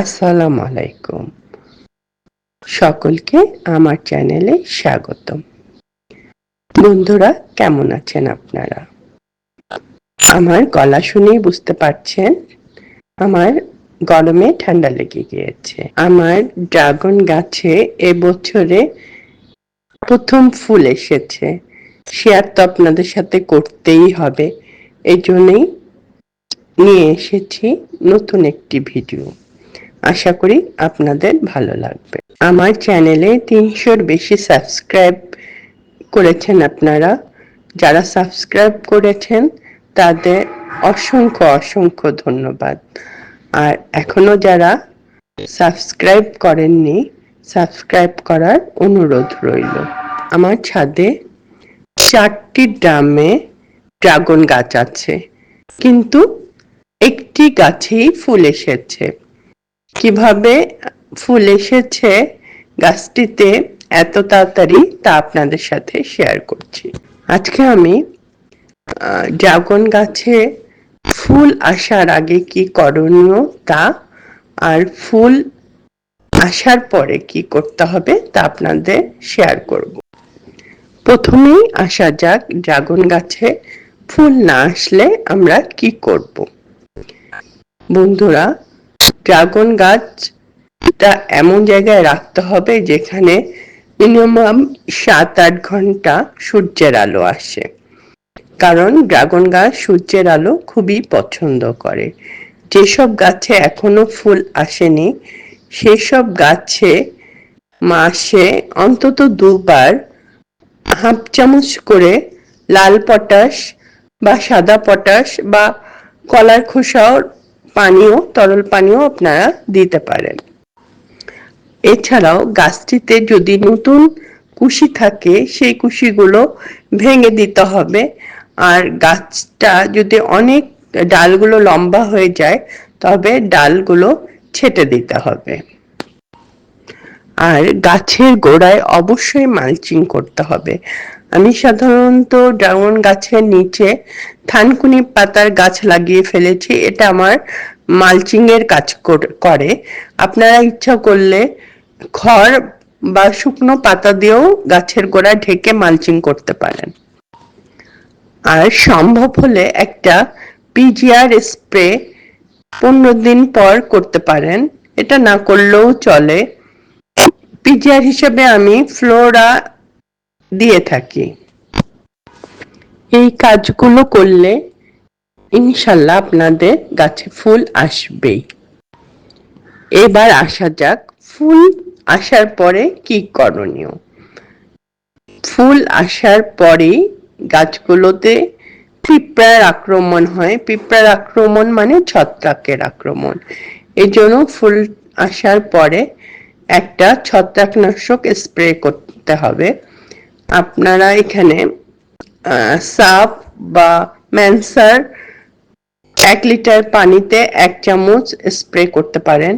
আসসালামু আলাইকুম সকলকে আমার চ্যানেলে স্বাগতম। বন্ধুরা, কেমন আছেন আপনারা? আমার গলা শুনেই বুঝতে পারছেন, আমার গরমে ঠান্ডা লেগে গিয়েছে। আমার ড্রাগন গাছে এবছরে প্রথম ফুল এসেছে। শেয়ার তো আপনাদের সাথে করতেই হবে। এই জন্যই নিয়ে এসেছি নতুন একটি ভিডিও। আশা করি আপনাদের ভালো লাগবে। আমার চ্যানেলে তিনশোর বেশি সাবস্ক্রাইব করেছেন আপনারা। যারা সাবস্ক্রাইব করেছেন, তাদের অসংখ্য অসংখ্য ধন্যবাদ। আর এখনও যারা সাবস্ক্রাইব করেননি, সাবস্ক্রাইব করার অনুরোধ রইল। আমার ছাদে চারটি ড্রামে ড্রাগন গাছ আছে, কিন্তু একটি গাছেই ফুল এসেছে। কীভাবে ফুল এসেছে গাছটিতে, এত তাড়াতাড়ি তা আপনাদের সাথে শেয়ার করছি। আজকে আমি ড্রাগন গাছে ফুল আসার আগে কি করণীয় তা, আর ফুল আসার পরে কি করতে হবে তা আপনাদের শেয়ার করব। প্রথমেই আসা যাক ড্রাগন গাছে ফুল না আসলে আমরা কি করব। বন্ধুরা ড্রাগন গাছটা এমন জায়গায় রাখতে হবে যেখানে মিনিমাম সাত আট ঘণ্টা সূর্যের আলো আসে। কারণ ড্রাগন গাছ সূর্যের আলো খুবই পছন্দ করে। যেসব গাছে এখনও ফুল আসেনি, সেসব গাছে মাসে অন্তত দুবার হাফ চামচ করে লাল পটাশ বা সাদা পটাশ বা কলার খোসাও পানীয়, তরল পানীয় আপনারা দিতে পারেন। এছাড়াও গাছটিতে যদি নতুন কুশি থাকে, সেই কুশিগুলো ভেঙে দিতে হবে। আর গাছটা যদি অনেক ডালগুলো লম্বা হয়ে যায়, তবে ডালগুলো ছেটে দিতে হবে। আর গাছের গোড়ায় অবশ্যই মালচিং করতে হবে। আমি সাধারণত ড্রাগন গাছের নিচে থানকুনি পাতার গাছ লাগিয়ে ফেলেছি। এটা আমার মালচিং এর কাজ করে আপনারা ইচ্ছা করলে খড় বা শুকনো পাতা দিয়েও গাছের গোড়া ঢেকে মালচিং করতে পারেন। আর সম্ভব হলে একটা পিজিআর স্প্রে পনেরো দিন পর করতে পারেন। এটা না করলেও চলে। পিজিআর হিসেবে আমি ফ্লোরা দিয়ে থাকি। এই কাজগুলো করলে ইনশাল্লাহ আপনাদের গাছে ফুল আসবেই। এবার আসা যাক, ফুল আসার পরে কি করণীয়? ফুল আসার পরেই গাছগুলোতে পিঁপড়ার আক্রমণ হয়। পিঁপড়ার আক্রমণ মানে ছত্রাকের আক্রমণ। এই জন্য ফুল আসার পরে একটা ছত্রাকনাশক স্প্রে করতে হবে। আপনারা এখানে সাপ বা ম্যানসার এক লিটার পানিতে এক চামচ স্প্রে করতে পারেন।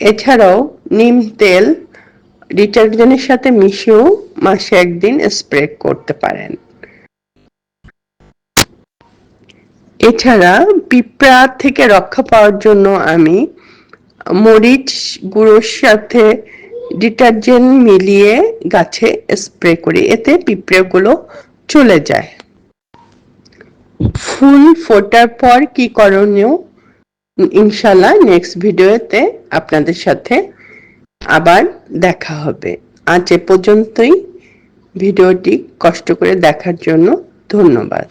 এছাড়াও নিম তেল, ডিটারজেন্টের সাথে মিশিয়েও মাসে একদিন স্প্রে করতে পারেন। এছাড়া পিঁপড়া থেকে রক্ষা পাওয়ার জন্য আমি মরিচ গুঁড়োর সাথে ডিটারজেন্ট মিলিয়ে গাছে স্প্রে করি, এতে পিঁপড়েগুলো চলে যায়। ফুল ফোটার পর কি করণীয়? ইনশাল্লাহ নেক্সট ভিডিওতে আপনাদের সাথে আবার দেখা হবে। আজ এ পর্যন্তই। ভিডিওটি কষ্ট করে দেখার জন্য ধন্যবাদ।